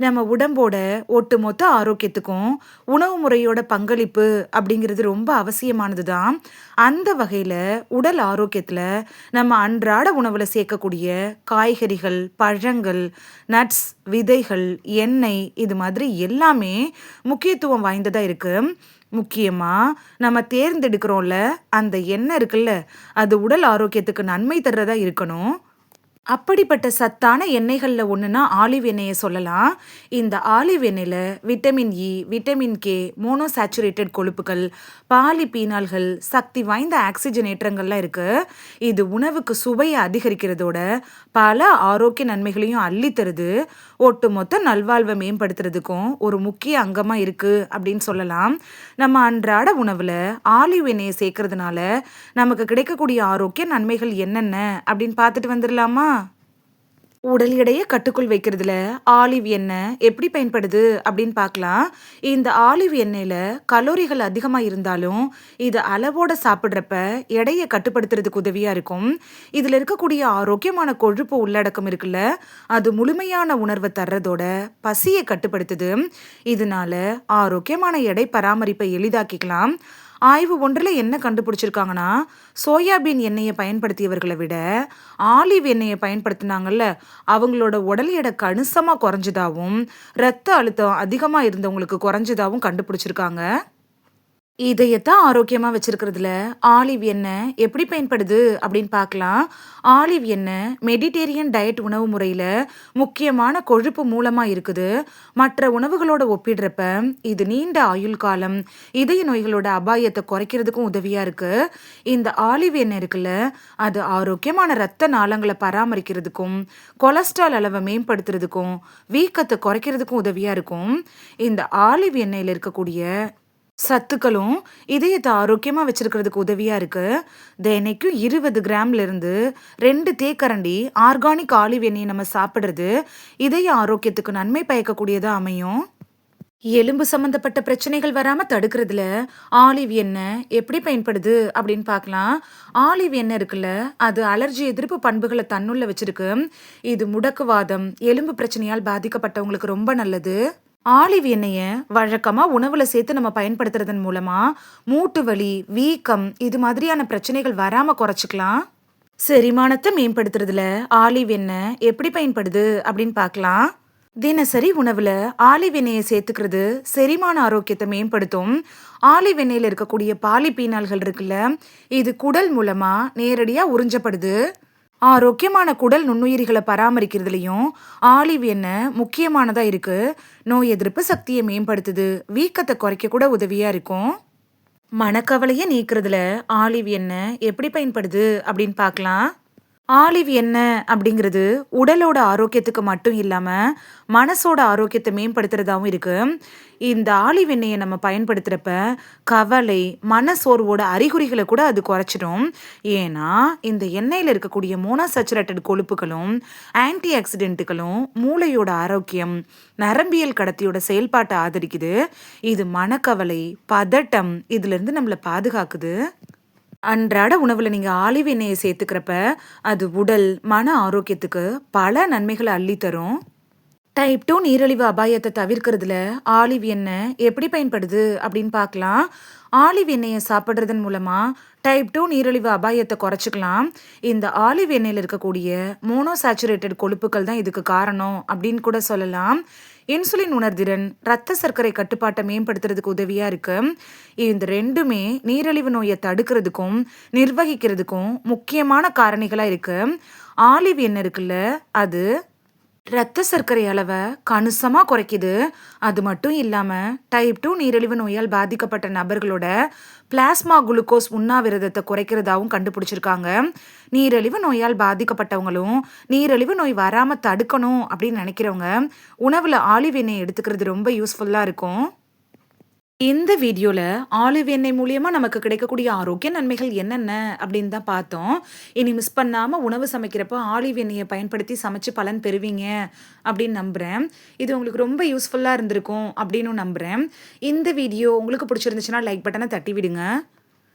நம்ம உடம்போட ஒட்டுமொத்த ஆரோக்கியத்துக்கும் உணவு முறையோட பங்களிப்பு அப்படிங்கிறது ரொம்ப அவசியமானது தான் அந்த வகையில் உடல் ஆரோக்கியத்தில் நம்ம அன்றாட உணவில் சேர்க்கக்கூடிய காய்கறிகள் பழங்கள் நட்ஸ் விதைகள் எண்ணெய் இது மாதிரி எல்லாமே முக்கியத்துவம் வாய்ந்ததாக இருக்குது முக்கியமாக நம்ம தேர்ந்தெடுக்கிறோம்ல அந்த எண்ணெய் இருக்குல்ல அது உடல் ஆரோக்கியத்துக்கு நன்மை தர்றதா இருக்கணும். அப்படிப்பட்ட சத்தான எண்ணெய்களில் ஒன்றுனா ஆலிவ் எண்ணெயை சொல்லலாம். இந்த ஆலிவ் எண்ணெயில் vitamin E vitamin K monounsaturated கொழுப்புகள் பாலிபீனால்கள் சக்தி வாய்ந்த ஆக்சிஜனேற்றங்கள்லாம் இருக்குது இது உணவுக்கு சுவையை அதிகரிக்கிறதோட பல ஆரோக்கிய நன்மைகளையும் அள்ளித்தருது ஒட்டுமொத்த நல்வாழ்வை மேம்படுத்துறதுக்கும் ஒரு முக்கிய அங்கமாக இருக்குது அப்படின்னு சொல்லலாம். நம்ம அன்றாட உணவில் ஆலிவ் எண்ணெயை சேர்க்கறதுனால நமக்கு கிடைக்கக்கூடிய ஆரோக்கிய நன்மைகள் என்னென்ன அப்படின்னு பார்த்துட்டு வந்துடலாமா உடல் எடையை கட்டுக்குள் வைக்கிறதுல ஆலிவ் எண்ணெய் எப்படி பயன்படுது அப்படின்னு பார்க்கலாம். இந்த ஆலிவ் எண்ணெயில் கலோரிகள் அதிகமாக இருந்தாலும் இது அளவோட சாப்பிட்றப்ப எடையை கட்டுப்படுத்துறதுக்கு உதவியாக இருக்கும். இதில் இருக்கக்கூடிய ஆரோக்கியமான கொழுப்பு உள்ளடக்கம் இருக்குல்ல அது முழுமையான உணர்வை தர்றதோட பசியை கட்டுப்படுத்துது. இதனால ஆரோக்கியமான எடை பராமரிப்பை எளிதாக்கிக்கலாம். ஆய்வு ஒன்றில் என்ன கண்டுபிடிச்சிருக்காங்கன்னா சோயாபீன் எண்ணெயை பயன்படுத்தியவர்களை விட ஆலிவ் எண்ணெயை பயன்படுத்தினாங்கல்ல அவங்களோட உடல் எடை கணிசமாக குறைஞ்சதாகவும் ரத்த அழுத்தம் அதிகமாக இருந்தவங்களுக்கு குறைஞ்சதாகவும் கண்டுபிடிச்சிருக்காங்க. இதயத்தான் ஆரோக்கியமாக வச்சிருக்கிறதுல. ஆலிவ் எண்ணெய் எப்படி பயன்படுது அப்படின்னு பார்க்கலாம். ஆலிவ் எண்ணெய் மெடிடேரியன் டயட் உணவு முறையில் முக்கியமான கொழுப்பு மூலமாக இருக்குது. மற்ற உணவுகளோட ஒப்பிடுறப்ப இது நீண்ட ஆயுள் காலம் இதய நோய்களோட அபாயத்தை குறைக்கிறதுக்கும் உதவியாக இருக்குது இந்த ஆலிவ் எண்ணெய் இருக்குல்ல அது ஆரோக்கியமான ரத்த நாளங்களை பராமரிக்கிறதுக்கும் கொலஸ்ட்ரால் அளவை மேம்படுத்துறதுக்கும் வீக்கத்தை குறைக்கிறதுக்கும் உதவியாக இருக்கும். இந்த ஆலிவ் எண்ணெயில் இருக்கக்கூடிய சத்துக்களும் இதயத்தை ஆரோக்கியமாக வச்சுருக்கிறதுக்கு உதவியாக இருக்குது தினைக்கும் இருபது கிராம்லேருந்து ரெண்டு தேக்கரண்டி ஆர்கானிக் ஆலிவ் எண்ணெயை நம்ம சாப்பிட்றது இதய ஆரோக்கியத்துக்கு நன்மை பயக்கக்கூடியதாக அமையும். எலும்பு சம்மந்தப்பட்ட பிரச்சனைகள் வராமல் தடுக்கிறதுல ஆலிவ் எண்ணெய் எப்படி பயன்படுது அப்படின்னு பார்க்கலாம். ஆலிவ் எண்ணெய் இருக்குல்ல அது அலர்ஜி எதிர்ப்பு பண்புகளை தன்னுள்ள வச்சிருக்கு. இது முடக்குவாதம் எலும்பு பிரச்சனையால் பாதிக்கப்பட்டவங்களுக்கு ரொம்ப நல்லது. ஆலிவ் எண்ணெயை வழக்கமாக உணவில் சேர்த்து நம்ம பயன்படுத்துறதன் மூலமாக மூட்டு வலி வீக்கம் இது மாதிரியான பிரச்சனைகள் வராமல் குறைச்சிக்கலாம். செரிமானத்தை மேம்படுத்துறதுல ஆலிவ் எண்ணெய் எப்படி பயன்படுது அப்படின்னு பார்க்கலாம். தினசரி உணவில் ஆலிவ் எண்ணெயை சேர்த்துக்கிறது செரிமான ஆரோக்கியத்தை மேம்படுத்தும். ஆலிவ் எண்ணெயில் இருக்கக்கூடிய பாலிபீனால்கள் இருக்குல்ல இது குடல் மூலமாக நேரடியாக உறிஞ்சப்படுது. ஆரோக்கியமான குடல் நுண்ணுயிரிகளை பராமரிக்கிறதுலையும் ஆலிவ் எண்ணெய் முக்கியமானதாக இருக்குது நோய் எதிர்ப்பு சக்தியை மேம்படுத்துது. வீக்கத்தை குறைக்க கூட உதவியாக இருக்கும். மனக்கவலையை நீக்கிறதுல ஆலிவ் எண்ணெய் எப்படி பயன்படுது அப்படின்னு பார்க்கலாம். ஆலிவ் என்ன அப்படிங்கிறது உடலோட ஆரோக்கியத்துக்கு மட்டும் இல்லாமல் மனசோட ஆரோக்கியத்தை மேம்படுத்துறதாகவும் இருக்குது இந்த ஆலிவ் எண்ணெயை நம்ம பயன்படுத்துகிறப்ப கவலை மனசோர்வோட அறிகுறிகளை கூட அது குறைச்சிடும். ஏன்னா இந்த எண்ணெயில் இருக்கக்கூடிய மோனோசச்சுரேட்டட் கொழுப்புகளும் ஆன்டி ஆக்சிடென்ட்டுகளும் மூளையோட ஆரோக்கியம் நரம்பியல் கடத்தியோட செயல்பாட்டை ஆதரிக்குது. இது மனக்கவலை பதட்டம் இதுலேருந்து நம்மளை பாதுகாக்குது. அன்றாட உணவில் நீங்கள் ஆலிவ் எண்ணெயை சேர்த்துக்கிறப்ப அது உடல் மன ஆரோக்கியத்துக்கு பல நன்மைகளை அள்ளித்தரும். டைப் டூ நீரிழிவு அபாயத்தை தவிர்க்கிறதுல ஆலிவ் எண்ணெய் எப்படி பயன்படுது அப்படின்னு பார்க்கலாம். ஆலிவ் எண்ணெயை சாப்பிட்றதன் மூலமாக டைப் டூ நீரிழிவு அபாயத்தை குறைச்சிக்கலாம். இந்த ஆலிவ் எண்ணெயில் இருக்கக்கூடிய மோனோசாச்சுரேட்டட் கொழுப்புகள் தான் இதுக்கு காரணம் அப்படின்னு கூட சொல்லலாம். இன்சுலின் உணர்திறன் ரத்த சர்க்கரை கட்டுப்பாட்டை மேம்படுத்துறதுக்கு உதவியாக இருக்குது இந்த ரெண்டுமே நீரிழிவு நோயை தடுக்கிறதுக்கும் நிர்வகிக்கிறதுக்கும் முக்கியமான காரணிகளாக இருக்குது ஆலிவ் எண்ணெய் இருக்குல்ல அது ரத்த சர்க்கரை அளவை கணிசமாக குறைக்குது. அது மட்டும் இல்லாமல் டைப் டூ நீரிழிவு நோயால் பாதிக்கப்பட்ட நபர்களோட பிளாஸ்மா குளுக்கோஸ் உண்ணாவிரதத்தை குறைக்கிறதாவும் கண்டுபிடிச்சிருக்காங்க. நீரிழிவு நோயால் பாதிக்கப்பட்டவங்களும் நீரிழிவு நோய் வராமல் தடுக்கணும் அப்படின்னு நினைக்கிறவங்க உணவில் ஆலிவ் எண்ணெய் எடுத்துக்கிறது ரொம்ப யூஸ்ஃபுல்லாக இருக்கும். இந்த வீடியோல ஆலிவ் எண்ணெய் மூலியமா நமக்கு கிடைக்கக்கூடிய ஆரோக்கிய நன்மைகள் என்னென்ன அப்படின்னு தான் பார்த்தோம். இனி மிஸ் பண்ணாம உணவு சமைக்கிறப்போ ஆலிவ் எண்ணெயை பயன்படுத்தி சமைச்சு பலன் பெறுவீங்க அப்படின்னு நம்புறேன். இது உங்களுக்கு ரொம்ப யூஸ்ஃபுல்லா இருந்திருக்கும் அப்படின்னும் நம்புறேன். இந்த வீடியோ உங்களுக்கு பிடிச்சிருந்துச்சுன்னா லைக் பட்டனை தட்டி விடுங்க.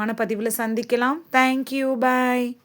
ஆரோக்கியமான பதிவுல சந்திக்கலாம். Thank you. பாய்.